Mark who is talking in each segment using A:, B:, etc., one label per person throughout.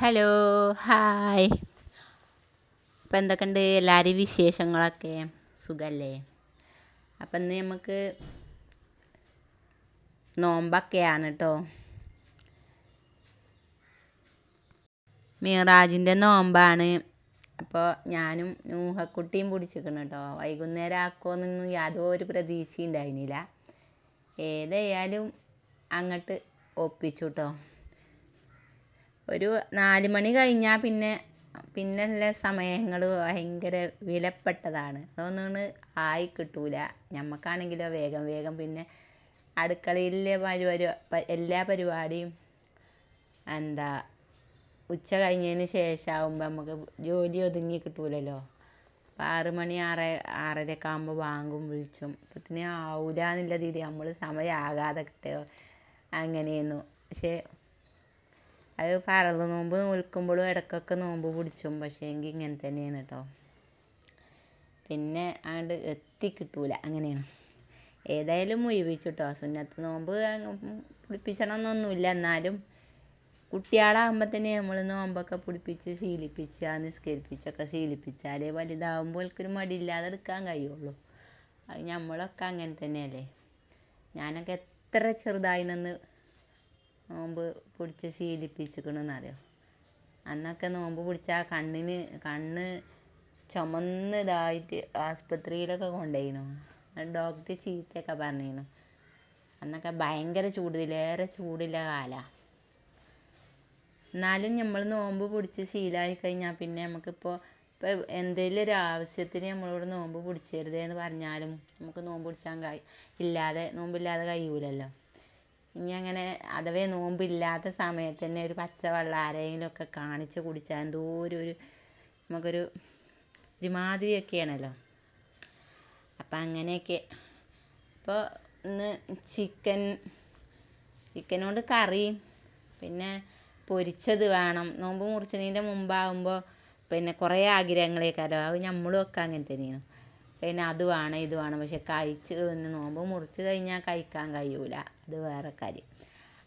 A: Hello hi അപ്പം എന്തൊക്കെയുണ്ട്? എല്ലാവരും വിശേഷങ്ങളൊക്കെ? സുഖമല്ലേ അപ്പം ഇന്ന് നമുക്ക് നോമ്പൊക്കെയാണ് കേട്ടോ മീറാജിന്റെ നോമ്പാണ്. അപ്പോൾ ഞാനും നൂഹക്കുട്ടിയും പിടിച്ചിരിക്കണം കേട്ടോ വൈകുന്നേരം ആക്കുമെന്നൊന്നും യാതൊരു പ്രതീക്ഷയും ഉണ്ടായിരുന്നില്ല. ഏതായാലും അങ്ങോട്ട് ഒപ്പിച്ചു കേട്ടോ ഒരു നാല് മണി കഴിഞ്ഞാൽ പിന്നെ പിന്നെയുള്ള സമയങ്ങൾ ഭയങ്കര വിലപ്പെട്ടതാണ്. അതൊന്നും ആയി കിട്ടൂല. ഞമ്മക്കാണെങ്കിലോ വേഗം വേഗം പിന്നെ അടുക്കളയിലെ എല്ലാ പരിപാടിയും എന്താ ഉച്ച കഴിഞ്ഞതിന് ശേഷമാകുമ്പോൾ നമുക്ക് ജോലി ഒതുങ്ങി കിട്ടൂലല്ലോ. അപ്പം ആറ് മണി ആറ് ആറരയൊക്കെ ആകുമ്പോൾ വാങ്ങും വിളിച്ചും. അപ്പത്തിന് ആവൂല രീതി നമ്മൾ സമയം ആകാതെ കിട്ടുക. അങ്ങനെയായിരുന്നു പക്ഷേ അത് ഫറൾ നോമ്പ് നോൽക്കുമ്പോഴും ഇടയ്ക്കൊക്കെ നോമ്പ് പിടിച്ചും. പക്ഷേ എങ്കിൽ ഇങ്ങനെ തന്നെയാണ് കേട്ടോ പിന്നെ അങ്ങോട്ട് എത്തിക്കിട്ടൂല അങ്ങനെയാണ്. ഏതായാലും മുഴുവിച്ചിട്ടോ സുന്നത്ത് നോമ്പ് പിടിപ്പിച്ചണമെന്നൊന്നുമില്ല എന്നാലും കുട്ടികളാകുമ്പോൾ തന്നെ നമ്മൾ നോമ്പൊക്കെ പിടിപ്പിച്ച് ശീലിപ്പിച്ച് നിസ്കരിപ്പിച്ചൊക്കെ ശീലിപ്പിച്ചാലേ വലുതാകുമ്പോൾ ഒരു മടിയില്ലാതെ എടുക്കാൻ കഴിയുള്ളൂ. അത് നമ്മളൊക്കെ അങ്ങനെ തന്നെയല്ലേ? ഞാനൊക്കെ എത്ര ചെറുതായിനെന്ന് നോമ്പ് പിടിച്ച് അറിയോ അന്നൊക്കെ നോമ്പ് പിടിച്ചാൽ കണ്ണിന് കണ്ണ് ചുമന്നതായിട്ട് ആസ്പത്രിയിലൊക്കെ കൊണ്ടുപോയിനു ഡോക്ടർ ചീത്തയൊക്കെ പറഞ്ഞിരുന്നു. അന്നൊക്കെ ഭയങ്കര ചൂടിലേറെ ചൂടില്ല കാലമാണ് എന്നാലും നമ്മൾ നോമ്പ് പിടിച്ച് ശീലമായി കഴിഞ്ഞാൽ പിന്നെ നമുക്കിപ്പോൾ ഇപ്പോൾ എന്തെങ്കിലും ഒരു ആവശ്യത്തിന് നമ്മളോട് നോമ്പ് പിടിച്ചരുതേ എന്ന് പറഞ്ഞാലും നമുക്ക് നോമ്പ് പിടിച്ചാൽ കഴി ഇല്ലാതെ നോമ്പില്ലാതെ കഴിയൂലല്ലോ. ഇനി അങ്ങനെ അഥവേ നോമ്പില്ലാത്ത സമയത്ത് തന്നെ ഒരു പച്ചവെള്ളം ആരെങ്കിലുമൊക്കെ കാണിച്ച് കുടിച്ചാൽ എന്തോ ഒരു നമുക്കൊരു ഒരുമാതിരിയൊക്കെയാണല്ലോ. അപ്പം അങ്ങനെയൊക്കെ. ഇപ്പോൾ ഇന്ന് ചിക്കൻ ചിക്കൻ കറി പിന്നെ പൊരിച്ചത് വേണം. നോമ്പ് മുറിച്ചതിന്റെ മുമ്പാകുമ്പോൾ പിന്നെ കുറേ ആഗ്രഹങ്ങളേക്കാരം. അത് നമ്മളും ഒക്കെ അങ്ങനെ തന്നെയാണ്. പിന്നെ അത് വേണം ഇത് വേണം. പക്ഷെ കഴിച്ച് നോമ്പ് മുറിച്ച് കഴിഞ്ഞാൽ കഴിക്കാൻ കഴിയൂല. അത് വേറെ കാര്യം.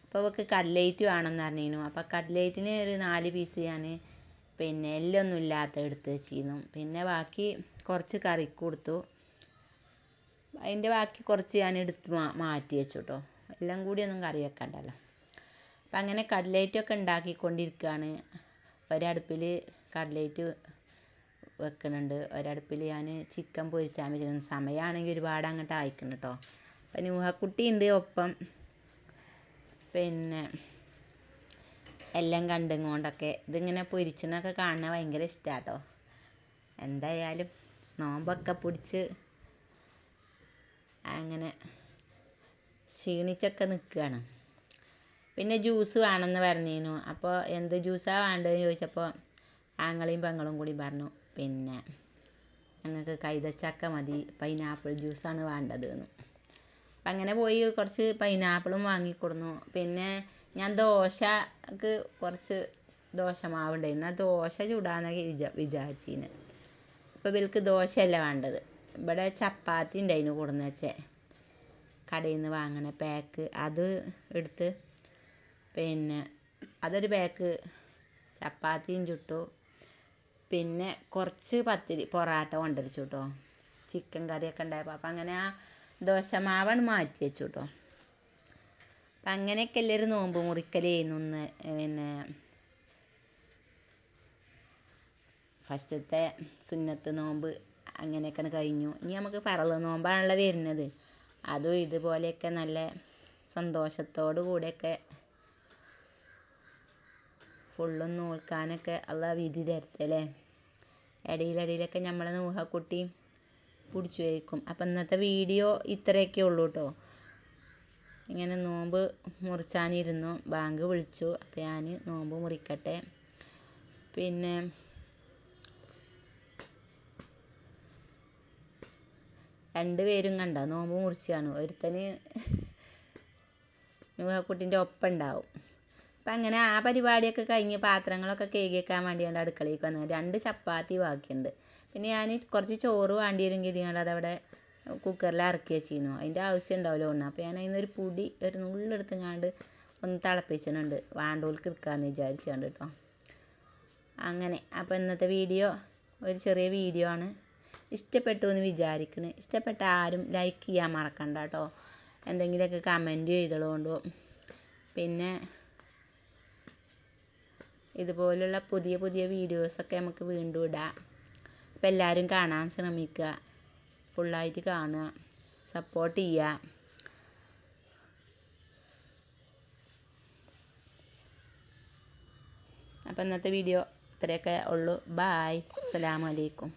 A: അപ്പോൾ അവൾക്ക് കട്ലേറ്റ് വേണമെന്ന് പറഞ്ഞിരുന്നു. അപ്പോൾ കട്ലേറ്റിന് ഒരു നാല് പീസ് ഞാൻ പിന്നെ എല്ലൊന്നും ഇല്ലാത്ത എടുത്ത് വെച്ചിരുന്നു. പിന്നെ ബാക്കി കുറച്ച് കറി കൊടുത്തു. അതിന്റെ ബാക്കി കുറച്ച് ഞാൻ എടുത്ത് മാ മാറ്റി വെച്ചു കേട്ടോ എല്ലാം കൂടി ഒന്നും കറി വെക്കണ്ടല്ലോ. അപ്പം അങ്ങനെ കട്ലേറ്റൊക്കെ ഉണ്ടാക്കിക്കൊണ്ടിരിക്കുകയാണ് ഒരടുപ്പിൽ കട്ലേറ്റ് വെക്കുന്നുണ്ട് ഒരടുപ്പിൽ ഞാൻ ചിക്കൻ പൊരിച്ചാൽ വെച്ചിട്ടുണ്ട് സമയമാണെങ്കിൽ ഒരുപാട് അങ്ങോട്ട് അയക്കണം കേട്ടോ അപ്പം നൂഹക്കുട്ടി ഉണ്ട് ഒപ്പം പിന്നെ എല്ലാം കണ്ടും കൊണ്ടൊക്കെ ഇതിങ്ങനെ പൊരിച്ചണൊക്കെ കാണാൻ ഭയങ്കര ഇഷ്ടാട്ടോ. എന്തായാലും നോമ്പൊക്കെ പിടിച്ച് അങ്ങനെ ക്ഷീണിച്ചൊക്കെ നിൽക്കുകയാണ് പിന്നെ ജ്യൂസ് വേണമെന്ന് പറഞ്ഞിരുന്നു. അപ്പോൾ എന്ത് ജ്യൂസാണ് വേണ്ടതെന്ന് ചോദിച്ചപ്പോൾ ആങ്ങളെയും പെങ്ങളും കൂടി പറഞ്ഞു പിന്നെ ഞങ്ങൾക്ക് കൈതച്ചക്ക മതി പൈനാപ്പിൾ ജ്യൂസാണ് വേണ്ടത് എന്ന് അപ്പം അങ്ങനെ പോയി കുറച്ച് പൈനാപ്പിളും വാങ്ങിക്കൊടുന്നു പിന്നെ ഞാൻ ദോശക്ക് കുറച്ച് ദോശ മാവുണ്ടായിരുന്നു ആ ദോശ ചൂടാന്നൊക്കെ വിചാ വിചാരിച്ചിന്. അപ്പോൾ ഇവർക്ക് ദോശയല്ല വേണ്ടത്. ഇവിടെ ചപ്പാത്തി ഉണ്ടായിരുന്നു കൊടുന്ന് വെച്ചേ. കടയിൽ നിന്ന് വാങ്ങണ പാക്ക് അത് എടുത്ത് പിന്നെ അതൊരു പാക്ക് ചപ്പാത്തിയും ചുട്ടു. പിന്നെ കുറച്ച് പത്തിരി പൊറാട്ട കൊണ്ടുവച്ചു കേട്ടോ ചിക്കൻ കറിയൊക്കെ ഉണ്ടായപ്പോൾ അപ്പം അങ്ങനെ ആ ദോശമാവാണ് മാറ്റി വെച്ചു കേട്ടോ അപ്പം അങ്ങനെയൊക്കെ എല്ലാവരും നോമ്പ് മുറിക്കലേന്നു ഒന്ന് പിന്നെ ഫസ്റ്റത്തെ സുന്നത്ത് നോമ്പ് അങ്ങനെയൊക്കെയാണ് കഴിഞ്ഞു. ഇനി നമുക്ക് പറൾ നോമ്പാണല്ലോ വരുന്നത്. അതും ഇതുപോലെയൊക്കെ നല്ല സന്തോഷത്തോടു കൂടെയൊക്കെ ഫുള്ളും നോൽക്കാനൊക്കെ അല്ല വിധി തരത്തല്ലേ ഇടയിലിടയിലൊക്കെ നമ്മളെ നൂഹക്കുട്ടി പിടിച്ചു വയ്ക്കും അപ്പം ഇന്നത്തെ വീഡിയോ ഇത്രയൊക്കെ ഉള്ളൂ കേട്ടോ ഇങ്ങനെ നോമ്പ് മുറിച്ചാനിരുന്നു. ബാങ്ക് വിളിച്ചു. അപ്പോൾ ഞാൻ നോമ്പ് മുറിക്കട്ടെ. പിന്നെ രണ്ട് പേരും കണ്ട? നോമ്പ് മുറിച്ചാണ്. ഒരുത്തന് നൂഹക്കുട്ടിന്റെ ഒപ്പം ഉണ്ടാവും അപ്പം അങ്ങനെ ആ പരിപാടിയൊക്കെ കഴിഞ്ഞ് പാത്രങ്ങളൊക്കെ കഴുകി വെക്കാൻ വേണ്ടിയാണ് അടുക്കളയിൽ വന്നത്. രണ്ട് ചപ്പാത്തി ബാക്കിയുണ്ട്. പിന്നെ ഞാൻ കുറച്ച് ചോറ് വേണ്ടി വരും അവിടെ കുക്കറിൽ ഇറക്കി വെച്ചിരുന്നു അതിന്റെ ആവശ്യം ഉണ്ടാവില്ല ഒന്ന്. അപ്പോൾ ഞാൻ അതിനൊരു പൊടി ഒരു നുള്ളെടുത്തങ്ങാണ്ട് ഒന്ന് തിളപ്പിച്ചിട്ടുണ്ട് വാണ്ടോൽക്ക് എടുക്കാമെന്ന് വിചാരിച്ചുകൊണ്ട് കേട്ടോ അങ്ങനെ. അപ്പോൾ ഇന്നത്തെ വീഡിയോ ഒരു ചെറിയ വീഡിയോ ആണ്. ഇഷ്ടപ്പെട്ടു എന്ന് വിചാരിക്കണ്. ഇഷ്ടപ്പെട്ട ആരും ലൈക്ക് ചെയ്യാൻ മറക്കണ്ട കേട്ടോ എന്തെങ്കിലുമൊക്കെ കമന്റ് ചെയ്തതുകൊണ്ടോ പിന്നെ ഇതുപോലുള്ള പുതിയ പുതിയ വീഡിയോസൊക്കെ നമുക്ക് വീണ്ടും ഇടാം. അപ്പോൾ എല്ലാവരും കാണാൻ ശ്രമിക്കുക ഫുള്ളായിട്ട് കാണുക. സപ്പോർട്ട് ചെയ്യുക അപ്പോൾ ഇന്നത്തെ വീഡിയോ ഇത്രയൊക്കെ ഉള്ളൂ. ബായ് അസ്സലാമു അലൈക്കും.